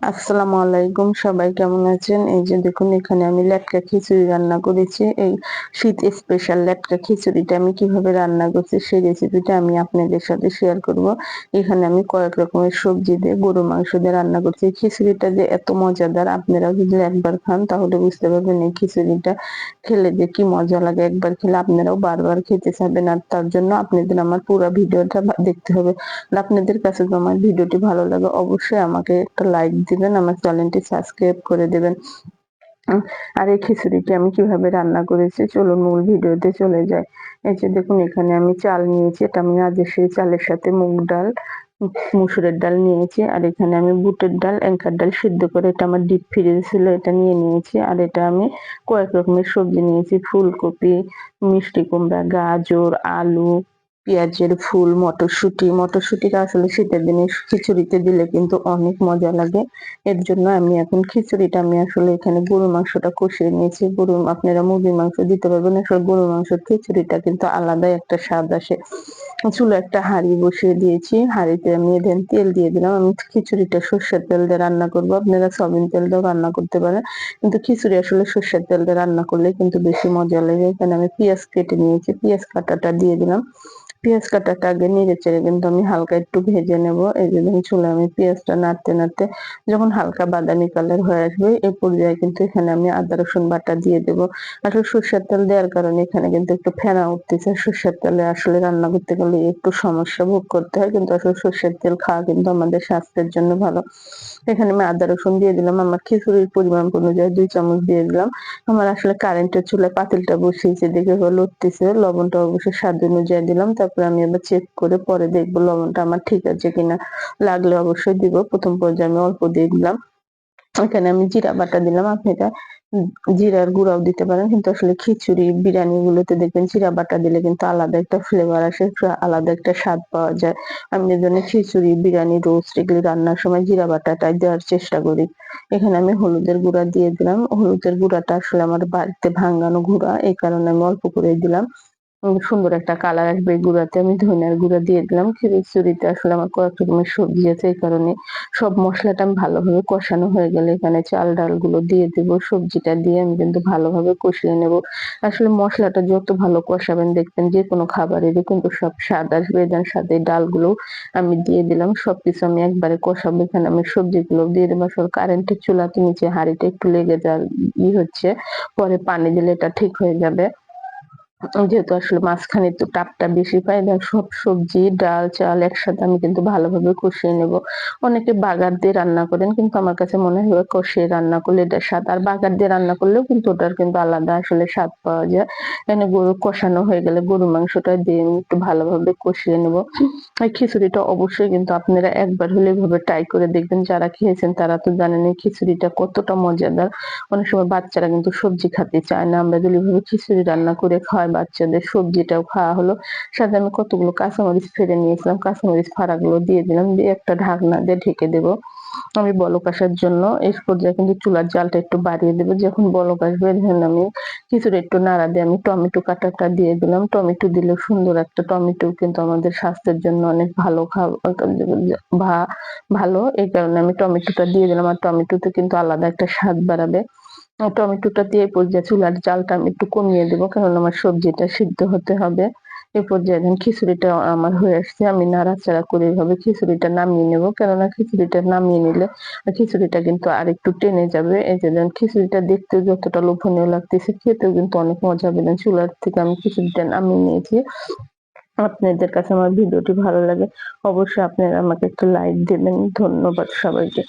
আসসালামু আলাইকুম সবাই কেমন আছেন? এই যে দেখুন, এখানে আমি লেটকা খিচুড়ি রান্না করেছি। এই শীত স্পেশাল লেটকা খিচুড়িটা আমি কীভাবে রান্না করছি, সেই রেসিপিটা আমি আপনাদের সাথে শেয়ার করব। এখানে আমি কয়েক রকমের সবজি দিয়ে গরু মাংস দিয়ে রান্না করছি। খিচুড়িটা যে এত মজাদার, আপনারা যদি একবার খান, তাহলে বুঝতে পারবেন এই খিচুড়িটা খেলে যে কি মজা লাগে। একবার খেলে আপনারাও বারবার খেতে চাবেন আর তার জন্য আপনাদের আমার পুরো ভিডিওটা দেখতে হবে। আপনাদের কাছে আমার ভিডিওটি ভালো লাগে, অবশ্যই আমাকে একটা লাইক দিবেন, আমার চ্যানেলটি সাবস্ক্রাইব করে দেবেন। আর এই খিচুড়িটি আমি কীভাবে রান্না করেছি, চলুন মূল ভিডিওতে চলে যাই। এই যে দেখুন, এখানে আমি চাল নিয়েছি, এটা আমি আজ সেই চালের সাথে মুগ ডাল, মুসুরের ডাল নিয়েছি, আর এখানে আমি বুটের ডাল এঙ্কার ডাল সিদ্ধ করে এটা আমার ডিপ ফ্রিজ ছিল, এটা নিয়ে নিয়েছি, আর এটা আমি কয়েক রকমের সবজি নিয়েছি, ফুলকপি, মিষ্টি কুমড়া, গাজর, আলু পেঁয়াজের ফুল, মটরশুঁটি। মটরশুঁটিটা আসলে শীতের দিনে খিচুড়িতে দিলে কিন্তু অনেক মজা লাগে। এর জন্য আমি এখন খিচুড়িটা আমি আসলে এখানে গরু মাংসটা কষিয়ে নিয়েছি। গরু আপনারা মুরগির মাংস দিতে পারবেন। আসলে গরু মাংসের খিচুড়িটা কিন্তু আলাদাই একটা স্বাদ আসে। চুলো একটা হাঁড়ি বসিয়ে দিয়েছি। হাঁড়িতে আমি দেন তেল দিয়ে দিলাম। আমি খিচুড়িটা সর্ষের তেল দিয়ে রান্না করব। আপনারা সবিন তেল দিয়েও রান্না করতে পারেন। কিন্তু খিচুড়ি আসলে সর্ষের তেল দিয়ে রান্না করলে কিন্তু বেশি মজা লাগে। এখানে আমি পেঁয়াজ কেটে নিয়েছি। পেঁয়াজ কাটাটা দিয়ে দিলাম। পেঁয়াজ কাটাটা আগে নেড়ে চেড়ে কিন্তু আমি হালকা একটু ভেজে নেব। এই যে দেখুন চুলে আমি পেঁয়াজটা নাড়তে নাড়তে যখন হালকা বাদামি কালার হয়ে আসবে এই পর্যায়ে কিন্তু এখানে আমি আদা, রসুন বাটা দিয়ে দেবো। আসলে সর্ষের তেল দেওয়ার কারণে এখানে কিন্তু একটু ফেনা উঠতেছে। সর্ষের তেলে আসলে রান্না করতে গেলে একটু সমস্যা ভোগ করতে হয়, কিন্তু আসলে সর্ষের তেল খাওয়া কিন্তু আমাদের স্বাস্থ্যের জন্য ভালো। এখানে আমি আদা, রসুন দিয়ে দিলাম। আমার খিচুড়ির পরিমাণ অনুযায়ী দুই চামচ দিয়ে দিলাম। আমার আসলে কারেন্টের চুলায় পাতিলটা বসিয়েছে, দেখে হলো উঠতেছে। লবণটা অবশ্যই স্বাদ অনুযায়ী দিলাম। তারপরে আমি এবার চেক করে পরে দেখব লবণটা আমার ঠিক আছে কিনা। লাগলে অবশ্যই দিব। প্রথম পর্যায়ে আমি অল্প দিয়ে দিলাম। এখানে আমি জিরা বাটা দিলাম। আপনি এটা জিরার গুঁড়াও দিতে পারেন। কিন্তু আসলে খিচুড়ি, বিরিয়ানি গুলোতে দেখবেন জিরা বাটা দিলে কিন্তু আলাদা একটা ফ্লেভার আসে আলাদা একটা স্বাদ পাওয়া যায়। আমি এই জন্য খিচুড়ি, বিরিয়ানি রোস্ট এগুলি রান্নার সময় জিরা বাটাটাই দেওয়ার চেষ্টা করি। এখানে আমি হলুদের গুঁড়া দিয়ে দিলাম। হলুদের গুঁড়াটা আসলে আমার বাড়িতে ভাঙানো গুঁড়া। এই কারণে আমি অল্প করে দিলাম। সুন্দর একটা কালার আসবে গুঁড়াতে। আমি ধনিয়ার গুঁড়া দিয়ে দিলাম। খিচুড়িতে আসলে আমার কয়েক রকমের সবজি আছে, এই কারণে সব মশলাটা আমি ভালোভাবে কষানো হয়ে গেলে এখানে চাল ডালগুলো দিয়ে দেবো। সবজিটা দিয়ে আমি কিন্তু ভালোভাবে কষিয়ে নেব। আসলে মশলাটা যত ভালো কষাবেন দেখবেন যে কোনো খাবারেরই কিন্তু সব স্বাদ আসবে। দেন সাথে ডালগুলো আমি দিয়ে দিলাম। সবকিছু আমি একবারে কষাবো। এখানে আমি সবজিগুলো দিয়ে দেবো আসলে কারেন্টের চুলাতে নিচে হাঁড়িটা একটু লেগে যাওয়ার ই হচ্ছে। পরে পানি দিলে এটা ঠিক হয়ে যাবে। যেহেতু আসলে মাঝখানে একটু টাপটা বেশি পাই, দেখ সব সবজি, ডাল, চাল একসাথে আমি কিন্তু ভালোভাবে কষিয়ে নেব। অনেকে বাগার দিয়ে রান্না করেন, কিন্তু আমার কাছে মনে হয় কষিয়ে রান্না করলে এটা স্বাদ, আর বাগার দিয়ে রান্না করলেও কিন্তু ওটার কিন্তু আলাদা আসলে স্বাদ পাওয়া যায়। এখানে গরু কষানো হয়ে গেলে গরু মাংসটা দিয়ে আমি একটু ভালোভাবে কষিয়ে নেব। এই খিচুড়িটা অবশ্যই কিন্তু আপনারা একবার হলে এভাবে ট্রাই করে দেখবেন, যারা খেয়েছেন তারা তো জানেন এই খিচুড়িটা কতটা মজাদার। অনেক সময় বাচ্চারা কিন্তু সবজি খেতে চায় না, আমরা যদি এভাবে খিচুড়ি রান্না করে খাওয়াই বাচ্চাদের সবজিটাও খাওয়া হলো। সাথে আমি কতগুলো কাঁচামরিচ ফেলে নিয়েছিলাম। কাঁচামরিচ ফাড়াগুলো দিয়ে দিলাম। দিয়ে একটা ঢাকনা দিয়ে ঢেকে দেবো আমি বলক আসার জন্য। এই পর্যায়ে কিন্তু চুলার জালটা একটু বাড়িয়ে দেবো। যখন বলক আসবে তখন আমি কিছুটা একটু নাড়া দিয়ে আমি টমেটো কাটাটা দিয়ে দিলাম। টমেটো দিলে সুন্দর একটা টমেটো কিন্তু আমাদের স্বাস্থ্যের জন্য অনেক ভালো ভালো। এই কারণে আমি টমেটোটা দিয়ে দিলাম। আর টমেটোতে কিন্তু আলাদা একটা স্বাদ বাড়াবে। টমেটোটা দিয়ে পর্যায়ে চুলার জালটা আমি একটু কমিয়ে দেবো, কারণ আমার সবজিটা সিদ্ধ হতে হবে। এ পর্যায়ে এখন খিচুড়িটা আমার হয়ে আসছে, আমি নাড়াচাড়া করে এইভাবে খিচুড়িটা নামিয়ে নেব, কেননা খিচুড়িটা নামিয়ে নিলে খিচুড়িটা কিন্তু আর একটু টেনে যাবে। এই যে খিচুড়িটা দেখতে যতটা লোভনীয় লাগতেছে, খেতেও কিন্তু অনেক মজা হবে। চুলার থেকে আমি খিচুড়িটা নামিয়ে নিয়েছি। আপনাদের কাছে আমার ভিডিওটি ভালো লাগে, অবশ্যই আপনারা আমাকে একটু লাইক দেবেন। ধন্যবাদ সবাইকে।